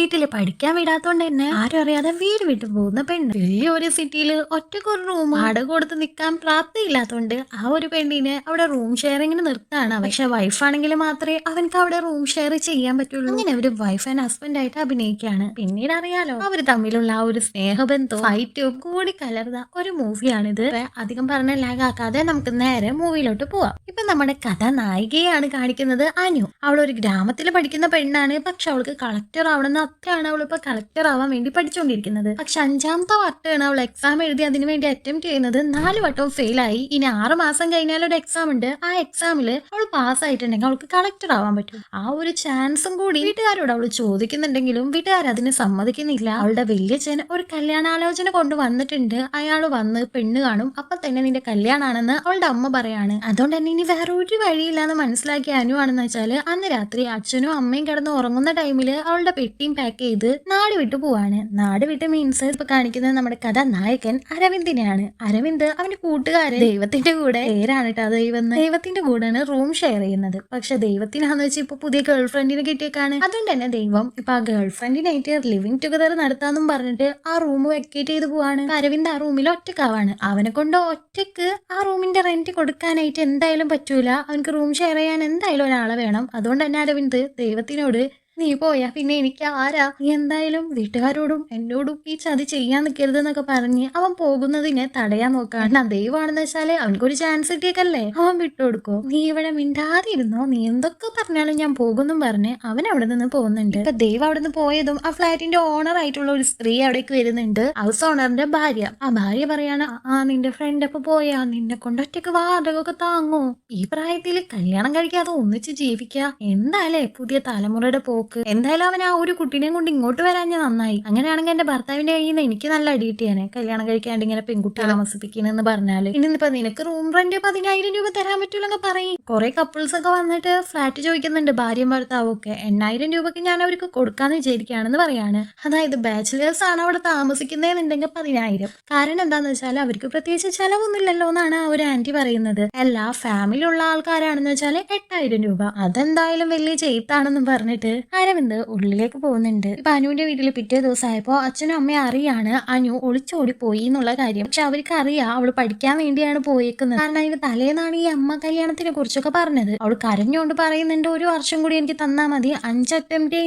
വീട്ടിൽ പഠിക്കാൻ വിടാത്തോണ്ട് തന്നെ ആരും അറിയാതെ വീട് വിട്ടു പോകുന്ന പെണ്ണ്. വലിയൊരു സിറ്റിയിൽ ഒറ്റക്കൊരു റൂം അട കൊടുത്ത് നിൽക്കാൻ പ്രാപ്തിയില്ലാത്തോണ്ട് ആ ഒരു പെണ്ണിനെ അവിടെ റൂം ഷെയറിങ്ങിന് നിർത്താണ് പക്ഷെ വൈഫാണെങ്കിൽ മാത്രമേ അവനക്ക് അവിടെ റൂം ഷെയർ ചെയ്യാൻ പറ്റുള്ളൂ. അങ്ങനെ അവർ വൈഫ് ആൻഡ് ഹസ്ബൻഡ് ആയിട്ട് അഭിനയിക്കുകയാണ്. പിന്നീട് അറിയാലോ അവർ തമ്മിലുള്ള ആ ഒരു സ്നേഹബന്ധവും ഫൈറ്റും കൂടി കലർന്ന ഒരു മൂവിയാണിത് അധികം പറഞ്ഞ ലാഗാക്കാതെ നമുക്ക് നേരെ മൂവിയിലോട്ട് പോവാം. ഇപ്പൊ നമ്മുടെ കഥ നായികയാണ് കാണിക്കുന്നത് അനു. അവൾ ഒരു ഗ്രാമത്തിൽ പഠിക്കുന്ന പെണ്ണാണ്. പക്ഷെ അവൾക്ക് കളക്ടർ ആവണമെന്ന് അത്രയാണ് അവൾ ഇപ്പൊ കളക്ടർ ആവാൻ വേണ്ടി പഠിച്ചുകൊണ്ടിരിക്കുന്നത്. പക്ഷെ അഞ്ചാമത്തെ വട്ടമാണ് അവൾ എക്സാം എഴുതി അതിനു വേണ്ടി അറ്റംപ്റ്റ് ചെയ്യുന്നത്. നാല് വട്ടവും ഫെയിൽ ആയി. ഇനി ആറ് മാസം കഴിഞ്ഞാൽ ഒരു എക്സാം ഉണ്ട്. ആ എക്സാമിൽ അവൾ പാസ് ആയിട്ടുണ്ടെങ്കിൽ അവൾക്ക് കളക്ടർ ആവാൻ പറ്റും. ആ ഒരു ചാൻസും കൂടി വീട്ടുകാരോട് അവൾ ചോദിക്കുന്നുണ്ടെങ്കിലും വീട്ടുകാർ അതിന് സമ്മതിക്കുന്നില്ല. അവളുടെ വലിയച്ഛൻ ഒരു കല്യാണാലോചന കൊണ്ട് വന്നിട്ടുണ്ട്. അയാൾ വന്ന് പെണ്ണ് കാണും. അപ്പൊ തന്നെ നിന്റെ കല്യാണാണെന്ന് അവളുടെ അമ്മ പറയാണ്. അതുകൊണ്ട് തന്നെ ഇനി വേറെ ഒരു വഴിയില്ലാന്ന് മനസ്സിലാക്കിയ അനുവാണെന്ന് വെച്ചാൽ അന്ന് രാത്രി അച്ഛനും അമ്മയും കിടന്ന് ഉറങ്ങുന്ന ടൈമിൽ അവളുടെ പെട്ടിയും പാക്ക് ചെയ്ത് നാട് വിട്ടു പോവാണ്. നാട് വിട്ട് മീൻസ് ഇപ്പൊ കാണിക്കുന്നത് നമ്മുടെ കഥാനായകൻ അരവിന്ദിനെയാണ്. അരവിന്ദ് അവന്റെ കൂട്ടുകാരൻ ദൈവത്തിന്റെ കൂടെ പേരാണ് കേട്ടോ ദൈവം. ദൈവത്തിന്റെ കൂടെയാണ് റൂം ഷെയർ ചെയ്യുന്നത്. പക്ഷെ ദൈവത്തിനാന്ന് വെച്ചാൽ ഇപ്പൊ പുതിയ ഗേൾ ഫ്രണ്ടിനെ കിട്ടിയേക്കാണ്. അതുകൊണ്ട് തന്നെ ദൈവം ഇപ്പൊ ആ ഗേൾ ഫ്രണ്ടിനായിട്ട് ലിവിങ് ടുഗദർ നടത്താന്നും പറഞ്ഞിട്ട് ആ റൂം വെക്കേറ്റ് ചെയ്ത് പോവാണ്. അരവിന്ദ് ആ റൂമിൽ ഒറ്റക്കാവാണ്. അവനെ കൊണ്ട് ഒറ്റയ്ക്ക് ആ റൂമിന്റെ റെന്റ് കൊടുക്കാനായിട്ട് എന്തായാലും പറ്റൂല. അവനക്ക് റൂം ഷെയർ ചെയ്യാൻ എന്തായാലും ഒരാളെ വേണം. അതുകൊണ്ട് തന്നെ അരവിന്ദ് ദൈവത്തിനോട് നീ പോയാ. പിന്നെ എനിക്ക് ആരാ? നീ എന്തായാലും വീട്ടുകാരോടും എന്നോടും ഈ ചതി ചെയ്യാൻ നിൽക്കരുത് എന്നൊക്കെ പറഞ്ഞ് അവൻ പോകുന്നതിനെ തടയാൻ നോക്കാണ്. ദൈവമാണെന്ന് വെച്ചാൽ അവനക്കൊരു ചാൻസ് കിട്ടിയേക്കല്ലേ? അവൻ വിട്ടുകൊടുക്കോ. നീ ഇവിടെ മിണ്ടാതെ ഇരുന്നോ നീ എന്തൊക്കെ പറഞ്ഞാലും ഞാൻ പോകുന്നും പറഞ്ഞ് അവൻ അവിടെ നിന്ന് പോകുന്നുണ്ട്. ഇപ്പൊ ദൈവം അവിടെ നിന്ന് പോയതും ആ ഫ്ലാറ്റിന്റെ ഓണർ ആയിട്ടുള്ള ഒരു സ്ത്രീ അവിടേക്ക് വരുന്നുണ്ട്. ഹൗസ് ഓണറിന്റെ ഭാര്യ. ആ ഭാര്യ പറയാണ് ആ നിന്റെ ഫ്രണ്ട് അപ്പൊ പോയാ? നിന്നെ കൊണ്ട് ഒറ്റയ്ക്ക് വാടകമൊക്കെ താങ്ങോ. ഈ പ്രായത്തിൽ കല്യാണം കഴിക്കാതെ ഒന്നിച്ച് ജീവിക്കുക എന്തായാലേ പുതിയ തലമുറയുടെ പോക്ക് എന്തായാലും അവൻ ആ ഒരു കുട്ടീനെയും കൊണ്ട് ഇങ്ങോട്ട് വരാൻ ഞാൻ നന്നായി. അങ്ങനെയാണെങ്കിൽ എന്റെ ഭർത്താവിന്റെ കയ്യിൽ നിന്ന് എനിക്ക് നല്ല അടി കിട്ടിയാനെ കല്യാണം കഴിക്കാണ്ട് ഇങ്ങനെ പെൺകുട്ടി താമസിപ്പിക്കണെന്ന് പറഞ്ഞാൽ. ഇന്നിപ്പോ നിനക്ക് റൂം റെന്റ് പതിനായിരം രൂപ തരാൻ പറ്റൂലെന്ന് പറയും. കുറെ കപ്പിൾസ് ഒക്കെ വന്നിട്ട് ഫ്ലാറ്റ് ചോദിക്കുന്നുണ്ട് ഭാര്യയും ഭർത്താവും ഒക്കെ. എണ്ണായിരം രൂപക്ക് ഞാൻ അവർക്ക് കൊടുക്കാന്ന് വിചാരിക്കുകയാണെന്ന് പറയാണ്. അതായത് ബാച്ചിലേഴ്സ് ആണ് അവിടെ താമസിക്കുന്നതെന്നുണ്ടെങ്കിൽ പതിനായിരം. കാരണം എന്താന്ന് വെച്ചാൽ അവർക്ക് പ്രത്യേകിച്ച് ചെലവൊന്നുമില്ലല്ലോ എന്നാണ് ആ ഒരു ആന്റി പറയുന്നത്. എല്ലാ ഫാമിലി ഉള്ള ആൾക്കാരാണെന്ന് വെച്ചാൽ എട്ടായിരം രൂപ. അതെന്തായാലും വലിയ ചെയ്ത്താണെന്നും പറഞ്ഞിട്ട് അരവിന്ദ് ഉള്ളിലേക്ക് പോകുന്നുണ്ട്. ഇപ്പൊ അനുവിന്റെ വീട്ടിൽ പിറ്റേ ദിവസം ആയപ്പോ അച്ഛനും അമ്മയും അറിയാണ് അനു ഒളിച്ചോടി പോയി എന്നുള്ള കാര്യം. പക്ഷെ അവർക്ക് അറിയാം അവൾ പഠിക്കാൻ വേണ്ടിയാണ് പോയേക്കുന്നത്. കാരണം അതിന് തലേന്നാണ് ഈ അമ്മ കല്യാണത്തിനെ കുറിച്ചൊക്കെ പറഞ്ഞത്. അവൾ കരഞ്ഞുകൊണ്ട് പറയുന്നുണ്ട് ഒരു വർഷം കൂടി എനിക്ക് തന്നാ മതി. അഞ്ച്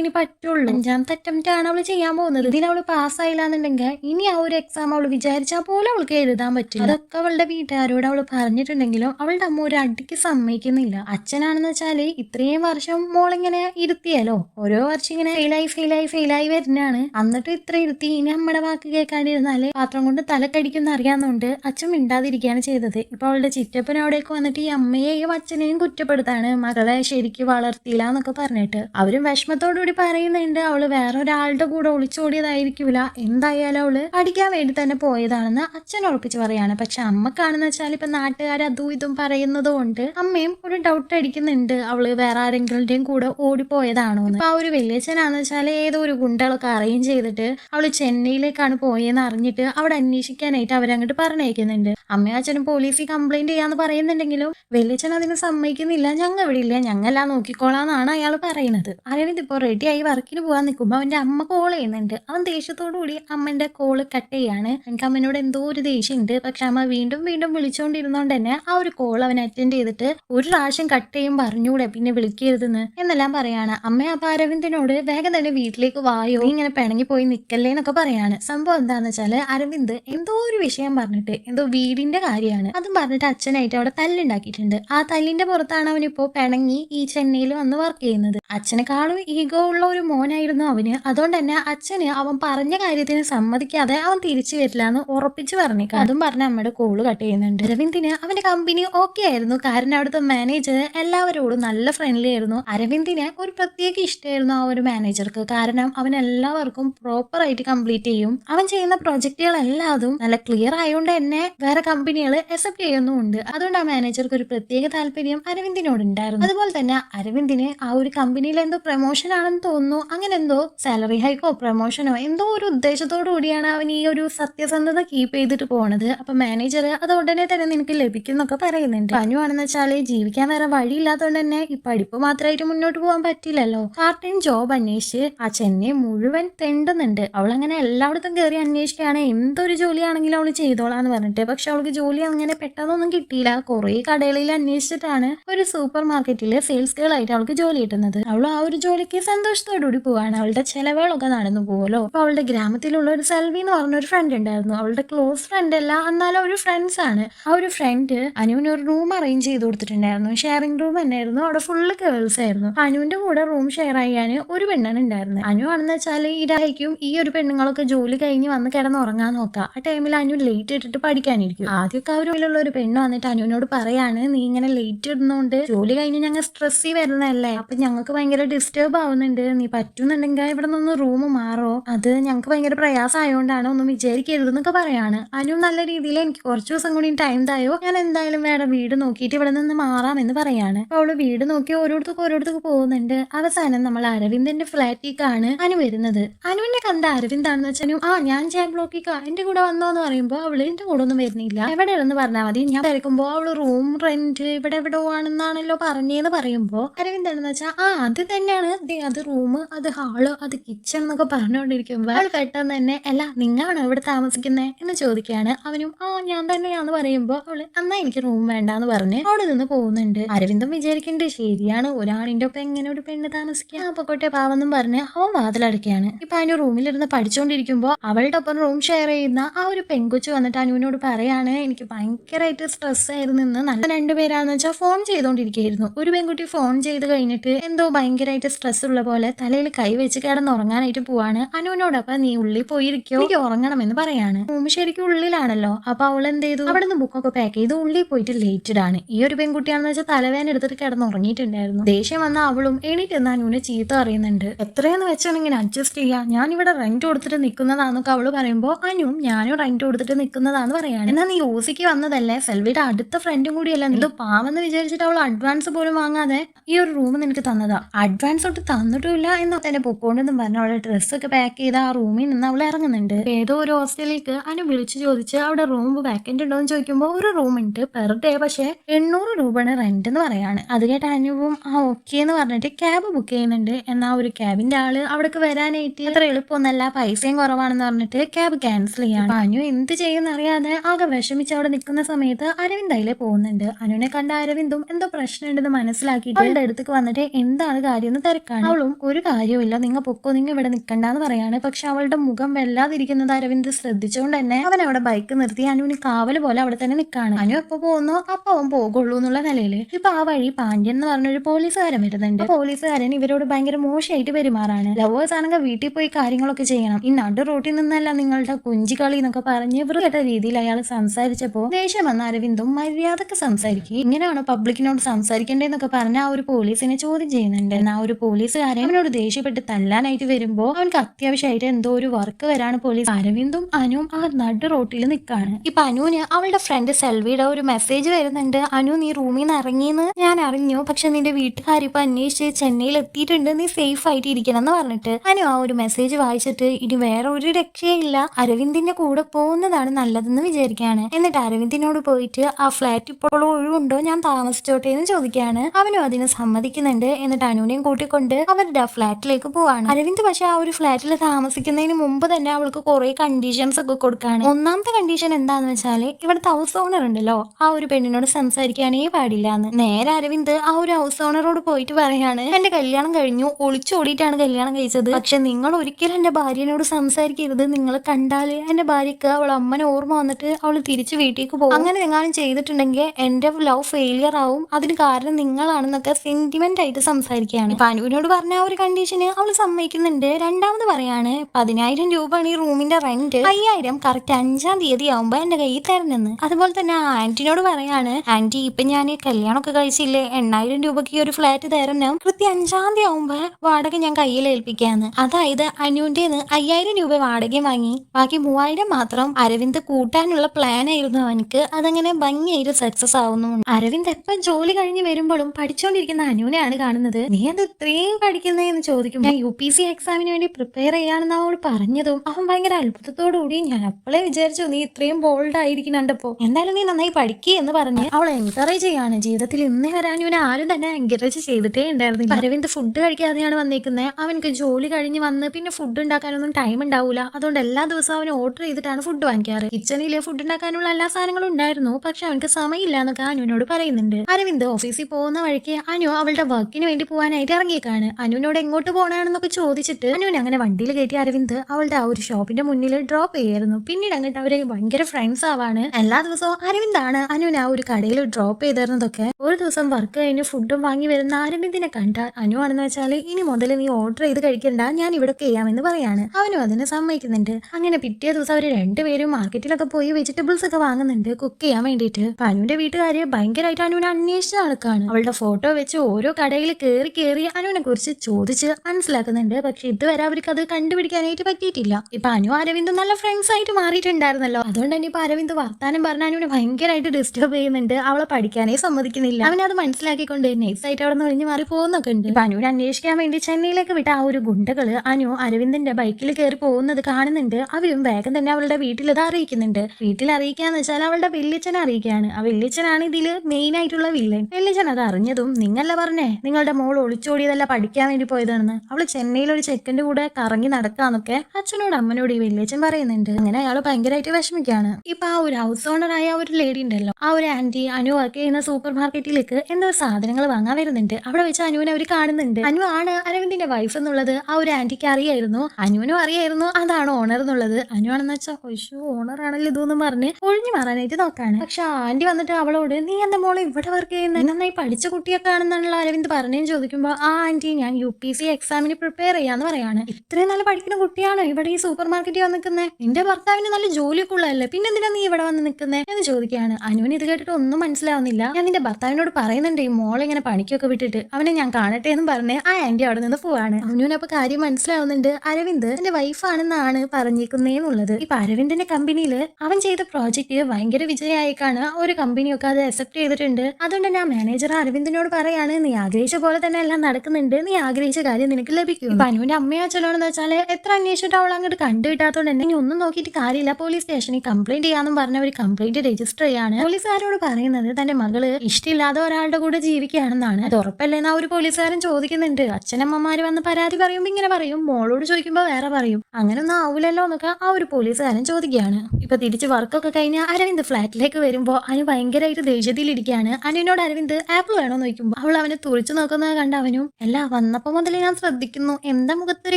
ഇനി പറ്റുള്ളൂ. അഞ്ചാമത്തെ അറ്റംപ്റ്റ് ആണ് അവൾ ചെയ്യാൻ പോകുന്നത്. ഇതിന് അവൾ പാസ്സായില്ല എന്നുണ്ടെങ്കിൽ ഇനി ആ ഒരു എക്സാം അവൾ വിചാരിച്ചാൽ പോലും അവൾക്ക് എഴുതാൻ പറ്റില്ല. അതൊക്കെ അവളുടെ വീട്ടുകാരോട് അവൾ പറഞ്ഞിട്ടുണ്ടെങ്കിലും അവളുടെ അമ്മ ഒരു അടിക്ക് സമ്മതിക്കുന്നില്ല. അച്ഛനാണെന്ന് വെച്ചാൽ ഇത്രയും വർഷം മോളിങ്ങനെ ഇരുത്തിയാലോ? ഓരോ വർഷം ഇങ്ങനെ ഫെയിലായി ഫെയിലായി ഫെയിലായി വരുന്നതാണ്. എന്നിട്ട് ഇത്ര ഇരുത്തി ഇനി നമ്മുടെ വാക്ക് കേൾക്കാണ്ടിരുന്നാൽ പാത്രം കൊണ്ട് തലക്കടിക്കുന്ന അറിയാവുന്നതുകൊണ്ട് അച്ഛൻ മിണ്ടാതിരിക്കുകയാണ് ചെയ്തത്. ഇപ്പൊ അവളുടെ ചിറ്റപ്പൻ അവിടേക്ക് വന്നിട്ട് ഈ അമ്മയെയും അച്ഛനെയും കുറ്റപ്പെടുത്താണ്. മകളെ ശരിക്ക് വളർത്തിയില്ല എന്നൊക്കെ പറഞ്ഞിട്ട്. അവരും വിഷമത്തോടുകൂടി പറയുന്നുണ്ട്. അവൾ വേറെ ഒരാളുടെ കൂടെ ഒളിച്ചോടിയതായിരിക്കൂല. എന്തായാലും അവൾ പഠിക്കാൻ വേണ്ടി തന്നെ പോയതാണെന്ന് അച്ഛൻ ഉറപ്പിച്ച് പറയാണ്. പക്ഷെ അമ്മക്കാണെന്ന് വെച്ചാൽ ഇപ്പൊ നാട്ടുകാർ അതും ഇതും പറയുന്നത് കൊണ്ട് അമ്മയും ഒരു ഡൗട്ട് അടിക്കുന്നുണ്ട്. അവൾ വേറെ ആരെങ്കിലും കൂടെ ഓടിപ്പോയതാണോ എന്ന് ഇപ്പൊ ആ ഒരു വലിയച്ഛനാന്ന് വെച്ചാൽ ഏതോ ഒരു ഗുണ്ടകളൊക്കെ അറേഞ്ച് ചെയ്തിട്ട് അവൾ ചെന്നൈയിലേക്കാണ് പോയെന്ന് അറിഞ്ഞിട്ട് അവിടെ അന്വേഷിക്കാനായിട്ട് അവരങ്ങോട്ട് പറഞ്ഞേക്കുന്നുണ്ട് അമ്മയും അച്ഛനും പോലീസിൽ കംപ്ലൈന്റ് ചെയ്യാന്ന് പറയുന്നുണ്ടെങ്കിലും വലിയച്ഛൻ അതിന് സമ്മതിക്കുന്നില്ല. ഞങ്ങൾ ഇവിടെ ഇല്ല ഞങ്ങളെല്ലാം നോക്കിക്കോളാന്നാണ് അയാൾ പറയുന്നത്. അരവിന്ദ് ഇപ്പോൾ റെഡിയായി വർക്കിന് പോകാൻ നിൽക്കുമ്പോൾ അവന്റെ അമ്മ കോൾ ചെയ്യുന്നുണ്ട്. അവൻ ദേഷ്യത്തോടു കൂടി അമ്മന്റെ കോൾ കട്ട് ചെയ്യാണ്. എനിക്ക് അമ്മനോട് എന്തോ ഒരു ദേഷ്യമുണ്ട് പക്ഷെ അമ്മ വീണ്ടും വീണ്ടും വിളിച്ചുകൊണ്ടിരുന്നോണ്ട് തന്നെ ആ ഒരു കോൾ അവൻ അറ്റൻഡ് ചെയ്തിട്ട് ഒരു പ്രാവശ്യം കട്ട് ചെയ്യും പറഞ്ഞൂടെ പിന്നെ വിളിക്കരുതെന്ന് എന്നെല്ലാം പറയാണ്. അമ്മ അപ്പൊ അരവിന്ദിനോട് വേഗം തന്നെ വീട്ടിലേക്ക് വായോ ഇങ്ങനെ പിണങ്ങി പോയി നിക്കല്ലേ എന്നൊക്കെ പറയാണ്. സംഭവം എന്താന്ന് വെച്ചാൽ അരവിന്ദ് എന്തോ ഒരു വിഷയം പറഞ്ഞിട്ട് എന്തോ വീടിന്റെ കാര്യമാണ്. അതും പറഞ്ഞിട്ട് അച്ഛനായിട്ട് അവിടെ തല്ലുണ്ടാക്കിയിട്ടുണ്ട്. ആ തല്ലിന്റെ പുറത്താണ് അവനിപ്പോ പിണങ്ങി ഈ ചെന്നൈയിൽ വന്ന് വർക്ക് ചെയ്യുന്നത്. അച്ഛനെക്കാളും ഈഗോ ഉള്ള ഒരു മോനായിരുന്നു അവന്. അതുകൊണ്ട് തന്നെ അച്ഛന് അവൻ പറഞ്ഞ കാര്യത്തിന് സമ്മതിക്കാതെ അവൻ തിരിച്ചു വരില്ല എന്ന് ഉറപ്പിച്ചു പറഞ്ഞേക്കാം. അതും പറഞ്ഞ അമ്മയുടെ കോൾ കട്ട് ചെയ്യുന്നുണ്ട്. അരവിന്ദിന് അവന്റെ കമ്പനി ഓക്കെ ആയിരുന്നു. കാരണം അവിടുത്തെ മാനേജർ എല്ലാവരോടും നല്ല ഫ്രണ്ട്ലി ആയിരുന്നു. അരവിന്ദിന് ഒരു പ്രത്യേക ഇഷ്ടമായിരുന്നു ആ ഒരു മാനേജർക്ക്. കാരണം അവൻ എല്ലാവർക്കും പ്രോപ്പർ ആയിട്ട് കംപ്ലീറ്റ് ചെയ്യും. അവൻ ചെയ്യുന്ന പ്രൊജക്ടുകൾ എല്ലാതും നല്ല ക്ലിയർ ആയതുകൊണ്ട് തന്നെ വേറെ കമ്പനികൾ അക്സെപ്റ്റ് ചെയ്യുന്നുമുണ്ട്. അതുകൊണ്ട് ആ മാനേജർക്ക് ഒരു പ്രത്യേക താല്പര്യം അരവിന്ദിനോട് ഉണ്ടായിരുന്നു. അതുപോലെ തന്നെ അരവിന്ദിന് ആ ഒരു കമ്പനിയിൽ എന്തോ പ്രൊമോഷൻ ആണെന്ന് തോന്നുന്നു. അങ്ങനെ എന്തോ സാലറി ഹൈക്കോ പ്രൊമോഷനോ എന്തോ ഒരു ഉദ്ദേശത്തോടു കൂടിയാണ് അവൻ ഈ ഒരു സത്യസന്ധത കീപ്പ് ചെയ്തിട്ട് പോണത്. അപ്പൊ മാനേജർ അത് ഉടനെ തന്നെ നിനക്ക് ലഭിക്കും എന്നൊക്കെ പറയുന്നുണ്ട് പനുവാണെന്ന് വെച്ചാൽ ജീവിക്കാൻ വേറെ വഴിയില്ലാത്തതുകൊണ്ട് തന്നെ ഈ പഠിപ്പ് മാത്രമായിട്ട് മുന്നോട്ട് പോകാൻ പറ്റില്ലല്ലോ. പാർട്ട് ടൈം ജോബ് അന്വേഷിച്ച് ആ ചെന്നൈ മുഴുവൻ തെണ്ടുന്നുണ്ട്. അവൾ അങ്ങനെ എല്ലായിടത്തും കയറി അന്വേഷിക്കുകയാണ്. എന്തൊരു ജോലിയാണെങ്കിലും അവൾ ചെയ്തോളാന്ന് പറഞ്ഞിട്ട്. പക്ഷെ അവൾക്ക് ജോലി അങ്ങനെ പെട്ടെന്നൊന്നും കിട്ടിയില്ല. കുറേ കടകളിൽ അന്വേഷിച്ചിട്ടാണ് ഒരു സൂപ്പർ മാർക്കറ്റിൽ സെയിൽസ് ഗേൾ ആയിട്ട് അവൾക്ക് ജോലി കിട്ടുന്നത്. അവൾ ആ ഒരു ജോലിക്ക് സന്തോഷത്തോടുകൂടി പോവാണ്. അവളുടെ ചെലവുകളൊക്കെ നടന്നു പോകുമല്ലോ അപ്പൊ അവളുടെ ഗ്രാമത്തിലുള്ള ഒരു സെൽവി എന്ന് പറഞ്ഞ ഒരു ഫ്രണ്ട് ഉണ്ടായിരുന്നു. അവളുടെ ക്ലോസ് ഫ്രണ്ട് അല്ല എന്നാലും ഒരു ഫ്രണ്ട്സ് ആണ്. ആ ഒരു ഫ്രണ്ട് അനുവിന് ഒരു റൂം അറേഞ്ച് ചെയ്ത് കൊടുത്തിട്ടുണ്ടായിരുന്നു. ഷെയറിംഗ് റൂം തന്നെയായിരുന്നു. അവിടെ ഫുള്ള് ഗേൾസ് ആയിരുന്നു. അനുവിന്റെ കൂടെ റൂം ഷെയർ ചെയ്യാൻ ഒരു പെണ്ണാണ് ഉണ്ടായിരുന്നത് അനു ആണെന്ന് വെച്ചാൽ രാഹയ്ക്കും ഈ ഒരു പെണ്ണുങ്ങളൊക്കെ ജോലി കഴിഞ്ഞ് വന്ന് കിടന്ന് ഉറങ്ങാൻ നോക്കാം. ആ ടൈമിൽ അനു ലേറ്റ് ഇട്ടിട്ട് പഠിക്കാനിരിക്കും. ആദ്യമൊക്കെ ആ ഒരു പെണ്ണ് വന്നിട്ട് അനുവിനോട് പറയാണ് നീ ഇങ്ങനെ ലേറ്റ് ഇടുന്നോണ്ട് ജോലി കഴിഞ്ഞ് ഞങ്ങൾ സ്ട്രെസ്സി വരുന്നതല്ലേ? അപ്പൊ ഞങ്ങൾക്ക് ഭയങ്കര ഡിസ്റ്റർബ് ആവുന്നുണ്ട്. നീ പറ്റുന്നുണ്ടെങ്കിൽ ഇവിടെ നിന്ന് റൂം മാറോ. അത് ഞങ്ങൾക്ക് ഭയങ്കര പ്രയാസമായോണ്ടാണ് ഒന്നും വിചാരിക്കരുതെന്നൊക്കെ പറയാണ്. അനു നല്ല രീതിയിൽ എനിക്ക് കുറച്ച് ദിവസം കൂടി ടൈം തായോ? ഞാൻ എന്തായാലും വേറെ വീട് നോക്കിയിട്ട് ഇവിടെ നിന്ന് മാറാമെന്ന് പറയാണ്. അപ്പൊ അവൾ വീട് നോക്കി ഓരോരുത്തർക്ക് ഓരോരുത്തർക്ക് പോകുന്നുണ്ട്. അവസാനം നമ്മൾ അരവിന്ദന്റെ ഫ്ലാറ്റിക്കാണ് അനു വരുന്നത്. അനുവിനെ കണ്ട അരവിന്ദാണെന്ന് വെച്ചാലും ആ ഞാൻ ജാൻ ബ്ലോക്കിക്കാ എന്റെ കൂടെ വന്നോ എന്ന് പറയുമ്പോൾ അവൾ എന്റെ കൂടെ ഒന്നും വരുന്നില്ല. എവിടെ എന്ന് പറഞ്ഞാൽ മതി. ഞാൻ തിരക്കുമ്പോ അവൾ റൂം റെന്റ് ഇവിടെ എവിടെ ആണെന്നാണല്ലോ പറഞ്ഞേന്ന് പറയുമ്പോ അരവിന്ദ് എന്താണെന്ന് വെച്ചാൽ ആ അത് തന്നെയാണ്. അത് റൂം അത് ഹാൾ അത് കിച്ചൺ എന്നൊക്കെ പറഞ്ഞുകൊണ്ടിരിക്കുമ്പോ അവൾ പെട്ടെന്ന് തന്നെ അല്ല നിങ്ങളാണ് ഇവിടെ താമസിക്കുന്നത് എന്ന് ചോദിക്കുകയാണ് അവനും. ആ ഞാൻ തന്നെയാന്ന് പറയുമ്പോ അവൾ എന്നാ എനിക്ക് റൂം വേണ്ടാന്ന് പറഞ്ഞ് അവിടെ നിന്ന് പോകുന്നുണ്ട്. അരവിന്ദം വിചാരിക്കുന്നുണ്ട് ശരിയാണ്. ഒരാളിന്റെ ഒപ്പം എങ്ങനെ ഒരു പെണ്ണ് താമസിക്കുക അപ്പൊ പൊക്കോട്ടെ പാവെന്നും പറഞ്ഞ് അവൻ വാതിലടക്കുകയാണ്. ഇപ്പൊ അനു റൂമിലിരുന്ന് പഠിച്ചുകൊണ്ടിരിക്കുമ്പോ അവളുടെ ഒപ്പം റൂം ഷെയർ ചെയ്യുന്ന ആ ഒരു പെൺകൊച്ചു വന്നിട്ട് അനുവിനോട് പറയാണ് എനിക്ക് ഭയങ്കരമായിട്ട് സ്ട്രെസ് ആയിരുന്നു ഇന്ന്. നല്ല രണ്ടുപേരാന്ന് വെച്ചാൽ ഫോൺ ചെയ്തോണ്ടിരിക്കുകയായിരുന്നു. ഒരു പെൺകുട്ടി ഫോൺ ചെയ്ത് കഴിഞ്ഞിട്ട് എന്തോ ഭയങ്കരമായിട്ട് സ്ട്രെസ് ഉള്ള പോലെ തലയിൽ കൈ വെച്ച് കിടന്ന് ഉറങ്ങാനായിട്ട് പോവാണ്. അനുവിനോടൊപ്പം നീ ഉള്ളിൽ പോയിരിക്കോ? എനിക്ക് ഉറങ്ങണമെന്ന് പറയാണ്. റൂം ശരിക്കും ഉള്ളിലാണല്ലോ. അപ്പൊ അവൾ എന്ത് ചെയ്തു? അവിടെ നിന്ന് ബുക്കൊക്കെ പാക്ക് ചെയ്ത് ഉള്ളിൽ പോയിട്ട് ലേറ്റഡ് ആണ് ഈ ഒരു പെൺകുട്ടിയാണെന്ന് വെച്ചാൽ തലവേദന എടുത്തിട്ട് കിടന്നുറങ്ങിയിട്ടുണ്ടായിരുന്നു ദേഷ്യം വന്ന അവളും എണീറ്റ് എന്ന് അനുവിനെ ചീത്ത അറിയുന്നുണ്ട്. എത്രയെന്ന് ഇങ്ങനെ അഡ്ജസ്റ്റ് ചെയ്യുക ഞാൻ ഇവിടെ റെന്റ് കൊടുത്തിട്ട് നിൽക്കുന്നതാന്നൊക്കെ അവൾ പറയുമ്പോൾ അനുവും ഞാനും റെന്റ് കൊടുത്തിട്ട് നിൽക്കുന്നതാന്ന് പറയാണ്. എന്നാ നീ ഓസിക്ക് വന്നതല്ലേ? സെൽവിയുടെ അടുത്ത ഫ്രണ്ടും കൂടിയല്ല? നീ പാവെന്ന് വിചാരിച്ചിട്ട് അവൾ അഡ്വാൻസ് പോലും വാങ്ങാതെ ഈ ഒരു റൂം നിനക്ക് തന്നതാ. അഡ്വാൻസ് ഒട്ട് തന്നിട്ടുമില്ല എന്ന് തന്നെ പൊക്കോണ്ടെന്നും പറഞ്ഞ അവളുടെ ഡ്രസ്സൊക്കെ പാക്ക് ചെയ്ത് ആ റൂമിൽ നിന്ന് അവൾ ഇറങ്ങുന്നുണ്ട്. ഏതോ ഒരു ഹോസ്റ്റലിലേക്ക് അനു വിളിച്ചു ചോദിച്ച് അവിടെ റൂം വാക്കന്റ് ഉണ്ടോ എന്ന് ചോദിക്കുമ്പോൾ ഒരു റൂം ഉണ്ട് പെർ ഡേ പക്ഷേ എണ്ണൂറ് രൂപയാണ് റെന്റ് എന്ന് പറയാണ്. അത് കേട്ട് അനുവും ആ ഓക്കെ എന്ന് പറഞ്ഞിട്ട് ക്യാബ് ബുക്ക് ചെയ്യുന്നുണ്ട് എന്നാ ഒരു ക്യാബിന്റെ ആൾ അവിടേക്ക് വരാനായിട്ട് അത്ര എളുപ്പമൊന്നല്ല. പൈസയും കുറവാണെന്ന് പറഞ്ഞിട്ട് ക്യാബ് ക്യാൻസൽ അപ്പൊ അനു എന്ത് ചെയ്യുന്ന അറിയാതെ ആകെ വിഷമിച്ച് അവിടെ നിൽക്കുന്ന സമയത്ത് അരവിന്ദ് അതിലെ പോകുന്നുണ്ട്. അനുവിനെ കണ്ട അരവിന്ദും എന്തോ പ്രശ്നമുണ്ടെന്ന് മനസ്സിലാക്കിയിട്ട് അവളുടെ അടുത്തേക്ക് വന്നിട്ട് എന്താണ് കാര്യം എന്ന് തിരക്കാണ്. അവളും ഒരു കാര്യമില്ല നിങ്ങൾ പൊക്കോ നിങ്ങൾ ഇവിടെ നിൽക്കണ്ടെന്ന് പറയാണ്. പക്ഷെ അവളുടെ മുഖം വെല്ലാതിരിക്കുന്നത് അരവിന്ദ് ശ്രദ്ധിച്ചുകൊണ്ട് തന്നെ അവൻ അവിടെ ബൈക്ക് നിർത്തി അനുവിന് കാവൽ പോലെ അവിടെ തന്നെ നിൽക്കാണ്. അനു എപ്പോ പോകുന്നോ അപ്പൊ അവൻ പോകുള്ളൂ എന്നുള്ള നിലയിൽ ഇപ്പൊ ആ വഴി പാണ്ഡ്യൻ എന്ന് പറഞ്ഞൊരു പോലീസുകാരൻ വരുന്നുണ്ട്. പോലീസുകാരൻ ഇവരോട് ഭയങ്കര മോശമായിട്ട് പെരുമാറാണ്. ലവേഴ്സ് ആണെങ്കിൽ വീട്ടിൽ പോയി കാര്യങ്ങളൊക്കെ ചെയ്യണം. ഈ നടു റോട്ടിൽ നിന്നല്ല നിങ്ങളുടെ കുഞ്ചിക്കളി എന്നൊക്കെ പറഞ്ഞ് വൃത്തികെട്ട രീതിയിൽ അയാൾ സംസാരിച്ചപ്പോ ദേഷ്യം വന്ന അരവിന്ദും മര്യാദയ്ക്ക് സംസാരിക്കും. ഇങ്ങനെയാണോ പബ്ലിക്കിനോട് സംസാരിക്കേണ്ടതെന്നൊക്കെ പറഞ്ഞ ആ ഒരു പോലീസിനെ ചോദ്യം ചെയ്യുന്നുണ്ട്. ആ ഒരു പോലീസുകാരൻ അവനോട് ദേഷ്യപ്പെട്ട് തല്ലാനായിട്ട് വരുമ്പോ അവനക്ക് അത്യാവശ്യമായിട്ട് എന്തോ ഒരു വർക്ക് വരാണ് പോലീസ് അരവിന്ദും അനുവും ആ നടു റോട്ടിൽ നിൽക്കാണ്. ഇപ്പൊ അനുവിന് അവളുടെ ഫ്രണ്ട് സെൽവിയുടെ ഒരു മെസ്സേജ് വരുന്നുണ്ട്. അനു നീ റൂമിൽ നിന്ന് ഇറങ്ങിയെന്ന് ഞാൻ അറിഞ്ഞു. പക്ഷെ നിന്റെ വീട്ടുകാർ ഇപ്പൊ അന്വേഷിച്ച് ചെന്നൈയിൽ എത്തിയിട്ടുണ്ട് നീ സേഫ് ആയിട്ട് ഇരിക്കണം എന്ന് പറഞ്ഞിട്ട്. അനു ആ ഒരു മെസ്സേജ് വായിച്ചിട്ട് ഇനി വേറെ ഒരു രക്ഷയില്ല. അരവിന്ദിന്റെ കൂടെ പോകുന്നതാണ് നല്ലതെന്ന് വിചാരിക്കുകയാണ്. എന്നിട്ട് അരവിന്ദിനോട് പോയിട്ട് ആ ഫ്ലാറ്റ് ഇപ്പോൾ ഒഴിവുണ്ടോ? ഞാൻ താമസിച്ചോട്ടെ എന്ന് ചോദിക്കുകയാണ്. അവനും അതിന് സമ്മതിക്കുന്നുണ്ട്. എന്നിട്ട് അനുവിനെയും കൂട്ടിക്കൊണ്ട് അവരുടെ ആ ഫ്ലാറ്റിലേക്ക് പോവാണ്. അരവിന്ദ് പക്ഷെ ആ ഒരു ഫ്ലാറ്റിൽ താമസിക്കുന്നതിന് മുമ്പ് തന്നെ അവൾക്ക് കുറെ കണ്ടീഷൻസ് ഒക്കെ കൊടുക്കാണ്. ഒന്നാമത്തെ കണ്ടീഷൻ എന്താന്ന് വെച്ചാൽ ഇവിടുത്തെ ഹൗസ് ഓണർ ഉണ്ടല്ലോ. ആ ഒരു പെണ്ണിനോട് സംസാരിക്കാനേ പാടില്ല എന്ന് നേരെ അരവിന്ദ് ആ ഒരു ഹൗസ് ഓണറോട് പോയിട്ട് പറയാണ് എന്റെ കല്യാണം കഴിഞ്ഞു. ഒളിച്ചോടിയിട്ടാണ് കല്യാണം കഴിച്ചത്. പക്ഷെ നിങ്ങൾ ഒരിക്കലും എന്റെ ഭാര്യനോട് സംസാരിക്കരുത്. നിങ്ങൾ കണ്ടാൽ എന്റെ ഭാര്യക്ക് അവൾ അമ്മനെ ഓർമ്മ വന്നിട്ട് അവൾ തിരിച്ചു വീട്ടിലേക്ക് പോകും. അങ്ങനെ എങ്ങാനും ചെയ്തിട്ടുണ്ടെങ്കിൽ എന്റെ ലവ് ഫെയിലിയർ ആവും. അതിന് കാരണം നിങ്ങളാണെന്നൊക്കെ സെന്റിമെന്റ് ആയിട്ട് സംസാരിക്കുകയാണ്. ഇപ്പൊ അനുവിനോട് പറഞ്ഞ ആ ഒരു കണ്ടീഷന് അവൾ സമ്മതിക്കുന്നുണ്ട്. രണ്ടാമത് പറയാണ് പതിനായിരം രൂപയാണ് ഈ റൂമിന്റെ റെന്റ് അയ്യായിരം കറക്റ്റ് അഞ്ചാം തീയതി ആവുമ്പോ എന്റെ കയ്യിൽ തരണെന്ന് അതുപോലെ തന്നെ ആന്റിനോട് പറയാണ് ആന്റി ഇപ്പൊ ഞാൻ കല്യാണമൊക്കെ കഴിച്ചില്ലേ? എണ്ണായിരം രൂപയ്ക്ക് ഈ ഒരു ഫ്ലാറ്റ് തരണം. കൃത്യം അഞ്ചാം തീയതി ആവുമ്പോ വാടക ഞാൻ കയ്യിൽ ഏൽപ്പിക്കാന്ന്. അതായത് അനുവിന്റെ അയ്യായിരം രൂപ വാടകയും വാങ്ങി. ബാക്കി മൂവായിരം മാത്രം അരവിന്ദ് കൂട്ടാനുള്ള പ്ലാൻ ആയിരുന്നു അവനക്ക് അതങ്ങനെ ഭംഗിയായിട്ട് സക്സസ് ആവുന്നു അരവിന്ദ് എപ്പം ജോലി കഴിഞ്ഞ് വരുമ്പോഴും പഠിച്ചുകൊണ്ടിരിക്കുന്ന അനുവിനെയാണ് കാണുന്നത്. നീ അത് ഇത്രയും പഠിക്കുന്നതെന്ന് ചോദിക്കും. ഞാൻ യു പി സി എക്സാമിന് വേണ്ടി പ്രിപ്പയർ ചെയ്യാണെന്ന് അവൾ പറഞ്ഞതും അവൻ ഭയങ്കര അത്ഭുതത്തോടു കൂടി ഞാൻ അപ്പോഴേ വിചാരിച്ചു നീ ഇത്രയും ബോൾഡ് ആയിരിക്കുന്നുണ്ടപ്പോ. എന്തായാലും നീ നന്നായി പഠിക്കേ എന്ന് പറഞ്ഞ് അവൾ എൻകറേജ് ചെയ്യാണ്. ജീവിതത്തിൽ ഇന്നേ വരെ അനുവിനെ ആരും തന്നെ എൻകറേജ് ചെയ്തിട്ടേ ഉണ്ടായിരുന്നില്ല. അരവിന്ദ് ഫുഡ് കഴിക്കാതെയാണ് വന്നേക്കുന്നത് അവനക്ക് ജോലി കഴിഞ്ഞ് വന്ന് പിന്നെ ഫുഡ് ഉണ്ടാക്കാനൊന്നും ടൈം ഉണ്ടാവില്ല അതുകൊണ്ട് എല്ലാ ദിവസവും അവൻ ഓർഡർ ചെയ്തിട്ടാണ് ഫുഡ് വാങ്ങിക്കാറ്. കിച്ചണിൽ ഫുഡ് ഉണ്ടാക്കാനുള്ള എല്ലാ സാധനങ്ങളും ഉണ്ടായിരുന്നു. പക്ഷെ അവനക്ക് സമയമില്ല എന്നൊക്കെ അനുവിനോട് പറയുന്നുണ്ട്. അരവിന്ദ് ഓഫീസിൽ പോകുന്ന വഴിക്ക് അനു അവളുടെ വർക്കിന് വേണ്ടി പോകാനായിട്ട് ഇറങ്ങിയേക്കാണ്. അനുവിനോട് എങ്ങോട്ട് പോകണമെന്നൊക്കെ ചോദിച്ചിട്ട് അനുവിനെ അങ്ങനെ വണ്ടിയിൽ കയറ്റി അരവിന്ദ് അവളുടെ ആ ഒരു ഷോപ്പിന്റെ മുന്നിൽ ഡ്രോപ്പ് ചെയ്യായിരുന്നു. പിന്നീട് അങ്ങോട്ട് അവർ ഭയങ്കര ഫ്രണ്ട്സ് ആവാണ്. എല്ലാ ദിവസവും അരവിന്ദാണ് അനുവിനെ ആ ഒരു കടയിൽ ഡ്രോപ്പ് ചെയ്തിരുന്നതൊക്കെ. ഒരു ദിവസം വർക്ക് കഴിഞ്ഞ് ഫുഡും വാങ്ങി വരുന്ന അരവിന്ദിനെ കണ്ട അനു ആണെന്ന് വെച്ചാൽ ഇനി മുതൽ നീ ഓർഡർ ചെയ്ത് കഴിക്കണ്ട ഞാൻ ഇവിടെ ചെയ്യാമെന്ന് പറയാണ്. അവനും അതിനെ സമ്മതിക്കുന്നുണ്ട്. അങ്ങനെ പിറ്റേ ദിവസം അവർ രണ്ടുപേരും മാർക്കറ്റിലൊക്കെ പോയി വെജിറ്റബിൾസ് ഒക്കെ വാങ്ങുന്നുണ്ട് കുക്ക് ചെയ്യാൻ വേണ്ടിയിട്ട്. അനുവിന്റെ വീട്ടുകാര് ഭയങ്കരമായിട്ട് അനുവിനെ അന്വേഷിച്ച ആൾക്കാണ്. അവളുടെ ഫോട്ടോ വെച്ച് ഓരോ കടയിൽ കയറി കയറി അനുവിനെ കുറിച്ച് ചോദിച്ച് മനസ്സിലാക്കുന്നുണ്ട്. പക്ഷെ ഇതുവരെ അവർക്ക് അത് കണ്ടുപിടിക്കാനായിട്ട് പറ്റിയിട്ടില്ല. ഇപ്പൊ അനു അരവിന്ദ് നല്ല ഫ്രണ്ട്സ് ആയിട്ട് മാറിയിട്ടുണ്ടായിരുന്നല്ലോ. അതുകൊണ്ട് തന്നെ ഇപ്പൊ അരവിന്ദ് വർത്താനം പറഞ്ഞ അനുവിനെ ഭയങ്കരമായിട്ട് ഡിസ്റ്റർബ് ചെയ്യുന്നുണ്ട്. അവളെ പഠിക്കാനേ സമ്മതിക്കുന്നില്ല. അവനത് മനസ്സിലാക്കിക്കൊണ്ട് നൈസ് ആയിട്ട് അവിടെ നിന്ന് ഒഴിഞ്ഞു മാറി പോകുന്നൊക്കെ ഉണ്ട്. ഇപ്പൊ അനുവിനെ അന്വേഷിക്കാൻ വേണ്ടി ചെന്നൈയിലേക്ക് വിട്ട ആ ഒരു ഗുണ്ടകൾ അനു അരവിന്ദന്റെ ബൈക്കിൽ കയറി പോകുന്നത് കാണുന്നുണ്ട്. അവരും വേഗം തന്നെ അവളുടെ വീട്ടിൽ ഇത് അറിയിക്കുന്നുണ്ട്. വീട്ടിൽ അറിയിക്കാന്ന് വെച്ചാൽ അവളുടെ വെല്ലിച്ചനെ അറിയിക്കുകയാണ്. ആ വെല്ലിച്ചനാണ് ഇതിൽ മെയിൻ ആയിട്ടുള്ള വില്ലൻ വെല്ലിച്ചൻ അത് അറിഞ്ഞതും നിങ്ങല്ല പറഞ്ഞേ? നിങ്ങളുടെ മോൾ ഒളിച്ചോടിയതല്ല പഠിക്കാൻ വേണ്ടി പോയതാണെന്ന്. അവൾ ചെന്നൈയിൽ ഒരു ചെക്കന്റെ കൂടെ കറങ്ങി നടക്കാന്നൊക്കെ അച്ഛനോട് അമ്മനോട് ഈ വെല്ലിച്ചൻ പറയുന്നുണ്ട്. അങ്ങനെ അയാൾ ഭയങ്കരമായിട്ട് വിഷമിക്കുകയാണ്. ഇപ്പൊ ആ ഒരു ഹൗസ് ഓണറായ ഒരു ലേഡി ഉണ്ടല്ലോ. ആ ഒരു ആന്റി അനു വർക്ക് ചെയ്യുന്ന സൂപ്പർ മാർക്കറ്റിലേക്ക് എന്തോ സാധനങ്ങൾ വാങ്ങാൻ വരുന്നുണ്ട്. അവിടെ വെച്ച് അനുവിനെ അവർ കാണുന്നുണ്ട്. അനു ആണ് അരവിന്ദിന്റെ വൈഫ് എന്നുള്ളത്. ആ ഒരു ആന്റിക്ക് അറിയായിരുന്നു. അനുവിനും അറിയായിരുന്നു. അതാണ് ഓണർ എന്നുള്ളത്. അനു ആണെന്ന് വെച്ചാൽ കൊശു ഓണർ ആണല്ലോ ഇതൊന്നും പറഞ്ഞ് ഒഴിഞ്ഞു മാറാനായിട്ട് നോക്കാണ്. പക്ഷെ ആന്റി വന്നിട്ട് അവളോട് നീ എന്റെ മോളെ ഇവിടെ വർക്ക് ചെയ്യുന്ന? നന്നായി പഠിച്ച കുട്ടിയൊക്കെ ആണെന്നാണല്ലോ അരവിന്ദ് പറഞ്ഞേന്ന് ചോദിക്കുമ്പോൾ ആ ആന്റി ഞാൻ യു പി സി എക്സാമിന് പ്രിപ്പയർ ചെയ്യാന്ന് പറയാണ്. ഇത്രയും നല്ല പഠിക്കുന്ന കുട്ടിയാണോ ഇവിടെ ഈ സൂപ്പർ മാർക്കറ്റിൽ വന്ന് നിൽക്കുന്നത് നിന്റെ ഭർത്താവിന് നല്ല ജോലിയൊക്കെ ഉള്ളതല്ലേ? പിന്നെ എന്തിനാ നീ ഇവിടെ വന്ന് നിൽക്കുന്നത് എന്ന് ചോദിക്കുകയാണ്. അനുവിന് ഇത് കേട്ടിട്ട് ഒന്നും മനസ്സിലാവുന്നില്ല. ഞാൻ നിന്റെ ഭർത്താവിനോട് പറയുന്നുണ്ട് ഈ മോളെ ഇങ്ങനെ പണിക്കൊക്കെ വിട്ടിട്ട് അവനെ ഞാൻ കാണട്ടെ എന്ന് പറഞ്ഞ് ആ ആന്റി അവിടെ നിന്ന് പോവാണ്. അനുവിന് അപ്പൊ കാര്യം മനസ്സിലാവുന്നുണ്ട്. അരവിന്ദ് എന്റെ വൈഫാണെന്നാണ് പറഞ്ഞിരിക്കുന്നേന്നുള്ളത്. ഇപ്പൊ അരവിന്ദിന്റെ കമ്പനിയിൽ അവൻ ചെയ്ത പ്രോജക്റ്റ് ഭയങ്കര വിജയമായിക്കാണ്. ഒരു കമ്പനിയൊക്കെ അത് അക്സെപ്റ്റ് ചെയ്തിട്ടുണ്ട്. അതുകൊണ്ട് ഞാൻ മാനേജർ അരവിന്ദിനോട് പറയാണ് നീ ആഗ്രഹിച്ച പോലെ തന്നെ എല്ലാം നടക്കുന്നുണ്ട്. നീ ആഗ്രഹിച്ച കാര്യം നിനക്ക് ലഭിക്കും. ഇപ്പൊ അനുവിന്റെ അമ്മയോ എന്ന് വെച്ചാൽ എത്ര അന്വേഷിച്ചിട്ട് അവൾ അങ്ങോട്ട് കണ്ടു കിട്ടാത്തതുകൊണ്ട് തന്നെ ഇനി ഒന്നും നോക്കിയിട്ട് കാര്യമില്ല. പോലീസ് സ്റ്റേഷനിൽ കംപ്ലൈന്റ് ചെയ്യാന്നും പറഞ്ഞ ഒരു കംപ്ലൈന്റ് രജിസ്റ്റർ ചെയ്യാണ്. പോലീസുകാരോട് പറയുന്നത് തന്റെ മകൾ ഇഷ്ടമില്ലാതെ ഒരാളുടെ കൂടെ ജീവിക്കുകയാണെന്നാണ്. അത് ഉറപ്പല്ലേന്ന് ആ ഒരു പോലീസുകാരൻ ചോദിക്കുന്നുണ്ട് അച്ഛനമ്മമാര് വന്ന് പരാതി പറയുമ്പോ ഇങ്ങനെ പറയും. മോളോട് ചോദിക്കുമ്പോ വേറെ പറയും. അങ്ങനെ ഒന്നും ആവൂലല്ലോ എന്നൊക്കെ ആ ഒരു പോലീസുകാരൻ ചോദിക്കുകയാണ്. ഇപ്പൊ തിരിച്ച് വർക്കൊക്കെ കഴിഞ്ഞ അരവിന്ദ് ഫ്ലാറ്റിലേക്ക് വരുമ്പോ അനു ഭയങ്കരമായിട്ട് ദേഷ്യത്തിലിരിക്കുകയാണ്. അനുവിനോട് അരവിന്ദ് ആപ്പിൾ വേണോന്ന് നോക്കുമ്പോ അവൾ അവനെ തുറിച്ചു നോക്കുന്നത് കണ്ട അവനും. അല്ല വന്നപ്പോ മുതൽ ഞാൻ ശ്രദ്ധിക്കുന്നു. എന്താ മുഖത്തൊരു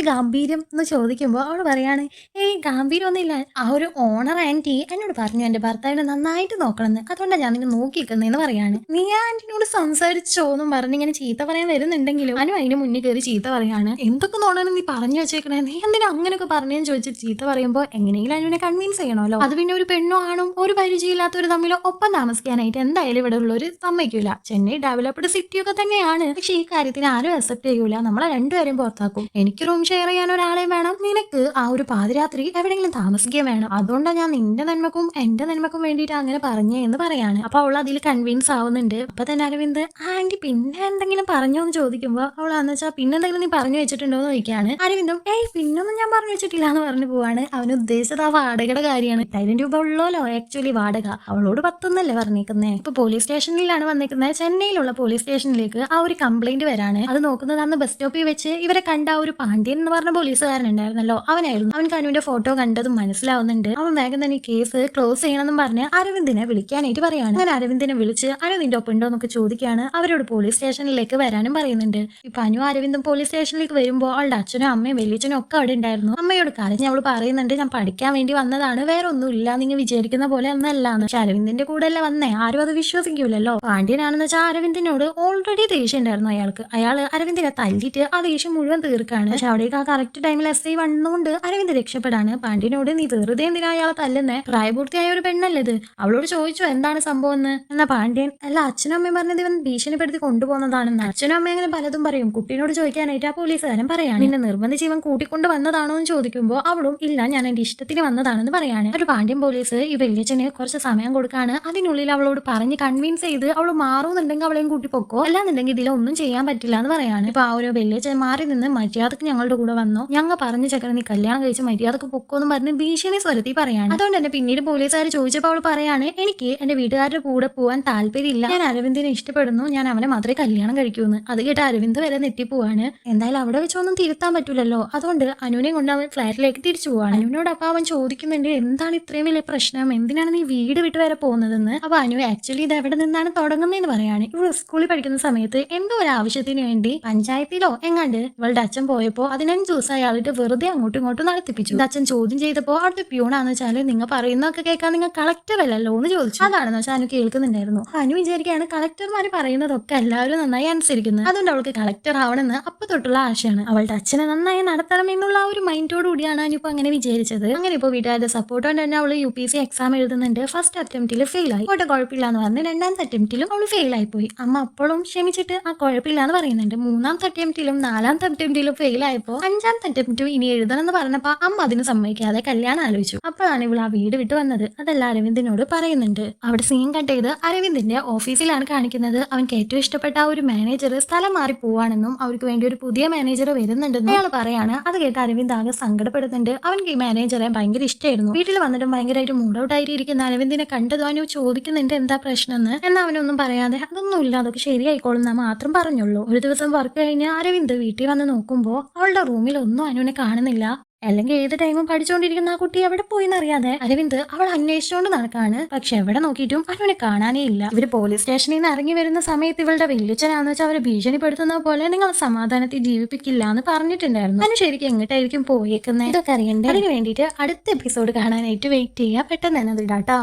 ഗാംഭീര്യം? എന്ന് ചോദിക്കുമ്പോ അവൾ പറയാണ് ഏയ് ഗാംഭീര്യം ഒന്നുമില്ല ആ ഒരു ഓണർ ആന്റി എന്നോട് പറഞ്ഞു എന്റെ ഭർത്താവിനെ നന്നായിട്ട് നോക്കണമെന്ന് അതുകൊണ്ടാണ് ഞാൻ നിന്നെ നോക്കി നിൽക്കുന്നതെന്ന് പറയാണ്. നീ ആ ആന്റിനോട് സംസാരിച്ചോ? പറഞ്ഞ് ഇങ്ങനെ ചീത്ത പറയാൻ വരുന്നുണ്ടെങ്കിലും അനു അതിന് മുന്നിൽ കയറി ചീത്ത പറയാണ്. എന്തൊക്കെ നോണാണ് നീ പറഞ്ഞു വെച്ചേക്കണേ? നീ എന്തിനാ അങ്ങനെയൊക്കെ പറഞ്ഞു ചോദിച്ച് ചീത്ത പറയുമ്പോൾ എങ്ങനെയെങ്കിലും അനുവിനെ കൺവിൻസ് ചെയ്യണമല്ലോ. അത് പിന്നെ ഒരു പെണ്ണോ ആണോ ഒരു പരിചയമില്ലാത്തവർ തമ്മിൽ ഒപ്പം താമസിക്കാനായിട്ട് എന്തായാലും ഇവിടെ ഉള്ള ഒരു സമ്മതിക്കൂല. ചെന്നൈ ഡെവലപ്ഡ് സിറ്റിയൊക്കെ തന്നെയാണ്. പക്ഷെ ഈ കാര്യത്തിന് ആരും അക്സെപ്റ്റ് ചെയ്യൂല. നമ്മളെ രണ്ടുപേരും പുറത്താക്കും. എനിക്ക് റൂം ഷെയർ ചെയ്യാൻ ഒരാളെ വേണം. നിനക്ക് ആ ഒരു പാതിരാത്രി എവിടെയെങ്കിലും താമസിക്കുകയും വേണം. അതുകൊണ്ടാണ് ഞാൻ നിന്റെ നന്മക്കും എന്റെ നന്മക്കും വേണ്ടിയിട്ട് അങ്ങനെ പറഞ്ഞേ എന്ന് പറയാണ്. അപ്പൊ അവൾ അതിൽ കൺവിൻസ് ആവുന്നുണ്ട്. അപ്പൊ തന്നെ അരവിന്ദ് ആ ആന്റി പിന്നെ എന്തെങ്കിലും പറഞ്ഞോ എന്ന് ചോദിക്കുമ്പോൾ അവൾ എന്ന് വെച്ചാൽ പിന്നെ എന്തെങ്കിലും നീ പറഞ്ഞു വെച്ചിട്ടുണ്ടോ എന്ന് ചോദിക്കാണ്. അരവിന്ദും ഏയ് പിന്നൊന്നും ഞാൻ പറഞ്ഞു വെച്ചിട്ടില്ല എന്ന് പറഞ്ഞു പോവാണ്. അവൻ ഉദ്ദേശിച്ചത് ആ വാടകയുടെ കാര്യമാണ്. എട്ടായിരം രൂപ ഉള്ളല്ലോ ആക്ച്വലി വാടക. അവളോട് പത്തൊന്നല്ലേ പറഞ്ഞേക്കുന്നേ? ഇപ്പൊ പോലീസ് സ്റ്റേഷനിലാണ് വന്നിരിക്കുന്നത് ചെന്നൈയിലുള്ള പോലീസ് സ്റ്റേഷനിലേക്ക് ആ ഒരു കംപ്ലൈന്റ് വരാണ്. അത് നോക്കുന്നത് അന്ന് ബസ് സ്റ്റോപ്പിൽ വെച്ച് ഇവരെ കണ്ട ഒരു പാണ്ഡ്യൻ എന്ന് പറഞ്ഞ പോലീസുകാരൻ ഉണ്ടായിരുന്നല്ലോ അവനായിരുന്നു. അവൻ കനുവിന്റെ ഫോട്ടോ കണ്ടതും മനസ്സിലാവുന്നുണ്ട്. അവൻ വേഗം തന്നെ കേസ് ക്ലോസ് ചെയ്യണമെന്നും പറഞ്ഞ് അരവിന്ദിനെ വിളിക്കാനായിട്ട് പറയാണ്. അങ്ങനെ അരവിന്ദിനെ വിളിച്ച് അനു ഒപ്പം ഉണ്ടോ എന്നൊക്കെ ചോദിക്കുകയാണ് അവരോട് പോലീസ് സ്റ്റേഷനിലേക്ക് വരാനും പറയുന്നുണ്ട്. ഇപ്പൊ അനു അരവിന്ദും പോലീസ് സ്റ്റേഷനിലേക്ക് വരുമ്പോൾ അവളുടെ അച്ഛനും അമ്മയും വലിയച്ഛനും ഒക്കെ അവിടെ ഉണ്ടായിരുന്നു. അമ്മയോട് കാര്യം അവൾ പറയുന്നുണ്ട് ഞാൻ പഠിക്കാൻ വേണ്ടി വന്നതാണ് വേറെ ഒന്നും ഇല്ല നിങ്ങൾ വിചാരിക്കുന്ന പോലെ ഒന്നല്ലാന്ന്. പക്ഷെ അരവിന്ദിന്റെ കൂടെ അല്ലേ വന്നേ ആരും അത് വിശ്വസിക്കൂലല്ലോ. പാണ്ഡ്യനാണെന്ന് വെച്ചാൽ അരവിന്ദിനോട് ഓൾറെഡി ദേഷ്യം ഉണ്ടായിരുന്നു അയാൾക്ക്. അയാൾ അരവിന്ദിനെ തല്ലിയിട്ട് ആ ദേഷ്യം മുഴുവൻ തീർക്കാണ്. പക്ഷെ അവിടേക്ക് ആ കറക്റ്റ് ടൈമിൽ എസ് ഐ വന്നുകൊണ്ട് അരവിന്ദ് രക്ഷപ്പെടാണ്. പാണ്ഡ്യനോട് നീ വെറുതെ എന്തിനാ അയാളെ തല്ലുന്നേ? പ്രായപൂർത്തിയായ ഒരു പെണ്ണല്ലേ ഇത്. അവളോട് ചോദിച്ചു എന്താണ് സംഭവം എന്ന്? എന്നാ പാണ്ഡ്യൻ അല്ല അച്ഛനും അമ്മയും പറഞ്ഞത് ഇവൻ ഭീഷണിപ്പെടുത്തി കൊണ്ടുപോകുന്നതാണെന്ന്. അച്ഛനും അമ്മയും അങ്ങനെ പലതും പറയും. കുട്ടീനോട് ചോദിക്കാനായിട്ട് ആ പോലീസുകാരൻ പറയാണ് നിന്നെ നിർബന്ധിച്ച് ഇവൻ കൂട്ടിക്കൊണ്ട് വന്നതാണോ എന്ന് ചോദിക്കുമ്പോൾ അവളും ഇല്ല ഞാൻ എന്റെ ഇഷ്ടത്തിന് വന്നതാണെന്ന് പറയാണ്. ഒരു പാണ്ഡ്യൻ പോലീസ് ഈ വലിയച്ഛന് കുറച്ച് സമയം കൊടുക്കാണ്. അതിനുള്ളിൽ അവളോട് പറഞ്ഞ് കൺവിൻസ് ചെയ്ത് അവൾ മാറുന്നുണ്ടെങ്കിൽ അവളെയും കൂട്ടി പൊക്കോ? അല്ലാന്നുണ്ടെങ്കിൽ ഇതിലൊന്നും ചെയ്യാൻ പറ്റില്ല എന്ന് പറയാണ്. ഇപ്പൊ ആ ഒരു വലിയച്ഛൻ മാറി നിന്ന് മര്യാദയ്ക്ക് ഞങ്ങളുടെ കൂടെ വന്നോ? ഞങ്ങൾ പറഞ്ഞ ചക്കര നീ കല്യാണം കഴിച്ച് മര്യാദയ്ക്ക് പൊക്കോ എന്ന് പറഞ്ഞ് ഭീഷണി സ്വരത്തി പറയാണ്. അതുകൊണ്ട് തന്നെ പിന്നീട് പോലീസുകാർ ചോദിച്ചപ്പോൾ അവൾ പറയാണ് എനിക്ക് എന്റെ വീട്ടുകാരുടെ കൂടെ പോവാൻ താല്പര്യമില്ല. ഞാൻ അരവിന്ദിനെ ഇഷ്ടപ്പെടുന്നു. ഞാൻ അവനെ മാത്രമേ കല്യാണം കഴിക്കൂന്ന് അത് കേട്ട് അരവിന്ദ് വരെ നെറ്റിപ്പോവാണ്. എന്തായാലും അവിടെ വെച്ചൊന്നും തിരുത്താൻ പറ്റൂലല്ലോ. അതുകൊണ്ട് അനുവിനെ കൊണ്ട് അവൻ ഫ്ലാറ്റിലേക്ക് തിരിച്ചു പോവാണ്. അനുവിനോട് അപ്പൊ അവൻ ചോദിക്കുന്നുണ്ട് എന്താണ് ഇത്രയും വലിയ പ്രശ്നം? എന്തിനാണ് നീ വീട് വിട്ട് വരെ പോകുന്നതെന്ന്? അപ്പൊ അനു ആക്ച്വലി ഇത് എവിടെ നിന്നാണ് തുടങ്ങുന്നതെന്ന് പറയാണ്. ഇവൾ സ്കൂളിൽ പഠിക്കുന്ന സമയത്ത് എന്തോ ഒരു ആവശ്യത്തിന് വേണ്ടി പഞ്ചായത്തിലോ എങ്ങാണ്ട് ഇവളുടെ അച്ഛൻ പോയപ്പോ അതിനഞ്ച് ദിവസം അയാളിട്ട് വെറുതെ അങ്ങോട്ടും ഇങ്ങോട്ടും നടത്തിപ്പിച്ചു. അച്ഛൻ ചോദ്യം ചെയ്തപ്പോ അവിടുത്തെ പ്യൂണാന്ന് വെച്ചാൽ നിങ്ങൾ പറയുന്നതൊക്കെ കേൾക്കാൻ നിങ്ങൾ കളക്ടർ അല്ലല്ലോ എന്ന് ചോദിച്ചു. അതാണെന്ന് വെച്ചാൽ അനു കേൾക്കുന്നുണ്ടായിരുന്നു. അനു വിചാരിക്കുകയാണ് കളക്ടർമാര് പറയുന്നതൊക്കെ എല്ലാവരും നന്നായി അനുസരിക്കുന്നത് അതുകൊണ്ട് അവൾക്ക് കളക്ടർ ആവണമെന്ന് അപ്പൊ തൊട്ടുള്ള ആശയാണ്. അവളുടെ അച്ഛനെ നന്നായി നടത്തണം എന്നുള്ള ആ ഒരു മൈൻഡോട് കൂടിയാണ് അനുപ്പോ അങ്ങനെ വിചാരിച്ചത്. അങ്ങനെ ഇപ്പോൾ വീട്ടുകാരുടെ സപ്പോർട്ട് കൊണ്ട് തന്നെ അവൾ U P S C exam എഴുതുന്നുണ്ട്. ഫസ്റ്റ് അറ്റംപ്റ്റിൽ ഫെയിൽ ആയി. പോട്ടെ കുഴപ്പമില്ല എന്ന് പറഞ്ഞ് രണ്ടാമത്തെ അറ്റംപ്റ്റിലും അവൾ ഫെയിൽ പോയി. അമ്മ അപ്പോഴും ക്ഷമിച്ചിട്ട് ആ കുഴപ്പമില്ല എന്ന് പറയുന്നുണ്ട്. മൂന്നാമത്തെ അറ്റംപ്റ്റിലും നാലാമത്തെ അറ്റംപ്റ്റിലും ഫെയിൽ ആയപ്പോ അഞ്ചാമത്തെ അറ്റംപ്റ്റും ഇനി എഴുതണം എന്ന് പറഞ്ഞപ്പോ അമ്മ അതിന് സമ്മതിക്കാതെ കല്യാണം ആലോചിച്ചു. അപ്പോഴാണ് ഇവൾ ആ വീട് വിട്ട് വന്നത്. അതല്ല അരവിന്ദിനോട് പറയുന്നുണ്ട്. അവിടെ സീൻ കട്ട് ചെയ്ത് അരവിന്ദിന്റെ ഓഫീസിലാണ് കാണിക്കുന്നത്. അവൻക്ക് ഏറ്റവും ഇഷ്ടപ്പെട്ട ആ ഒരു മാനേജർ സ്ഥലം മാറി പോവാണെന്നും അവർക്ക് വേണ്ടി ഒരു പുതിയ മാനേജർ വരുന്നുണ്ടെന്നും അയാൾ പറയാണ്. അത് കേട്ട് അരവിന്ദ് ആകെ സങ്കടപ്പെടുന്നുണ്ട്. അവൻക്ക് ഈ മാനേജറെ ഭയങ്കര ഇഷ്ടമായിരുന്നു വീട്ടിൽ വന്നിട്ടും ഭയങ്കരമായിട്ട് മൂഡ് ഔട്ട് ആയിരിക്കുന്ന അരവിന്ദിനെ കണ്ടതും അവനോ ചോദിക്കുന്നുണ്ട്. എന്താ പ്രശ്നം എന്ന് എന്നാ അവനൊന്നും പറയാതെ അതൊന്നുമില്ല. അതൊക്കെ ശരിയായിക്കോളും മാത്രം പറഞ്ഞുള്ളൂ. ഒരു ദിവസം വർക്ക് കഴിഞ്ഞ് അരവിന്ദ് വീട്ടിൽ വന്ന് നോക്കുമ്പോൾ അവളുടെ റൂമിൽ ഒന്നും അനുവിനെ കാണുന്നില്ല. അല്ലെങ്കിൽ ഏത് ടൈമും പഠിച്ചുകൊണ്ടിരിക്കുന്ന ആ കുട്ടി എവിടെ പോയി എന്നറിയാതെ അരവിന്ദ് അവൾ അന്വേഷിച്ചുകൊണ്ട് നടക്കാണ്. പക്ഷെ എവിടെ നോക്കിയിട്ടും അവനെ കാണാനേ ഇല്ല. ഇവർ പോലീസ് സ്റ്റേഷനിൽ നിന്ന് ഇറങ്ങി വരുന്ന സമയത്ത് ഇവളുടെ വെല്ലുച്ചനാന്ന് വെച്ചാൽ അവരെ ഭീഷണിപ്പെടുത്തുന്ന പോലെ നിങ്ങൾ സമാധാനത്തിൽ ജീവിപ്പിക്കില്ല എന്ന് പറഞ്ഞിട്ടുണ്ടായിരുന്നു. അതിന് ശരിക്കും എങ്ങോട്ടായിരിക്കും പോയേക്കുന്നത് ഇതൊക്കെ അറിയണ്ടേ? അതിന് വേണ്ടിയിട്ട് അടുത്ത എപ്പിസോഡ് കാണാനായിട്ട് വെയിറ്റ് ചെയ്യുക പെട്ടെന്ന് തന്നെ ഇടാട്ടോ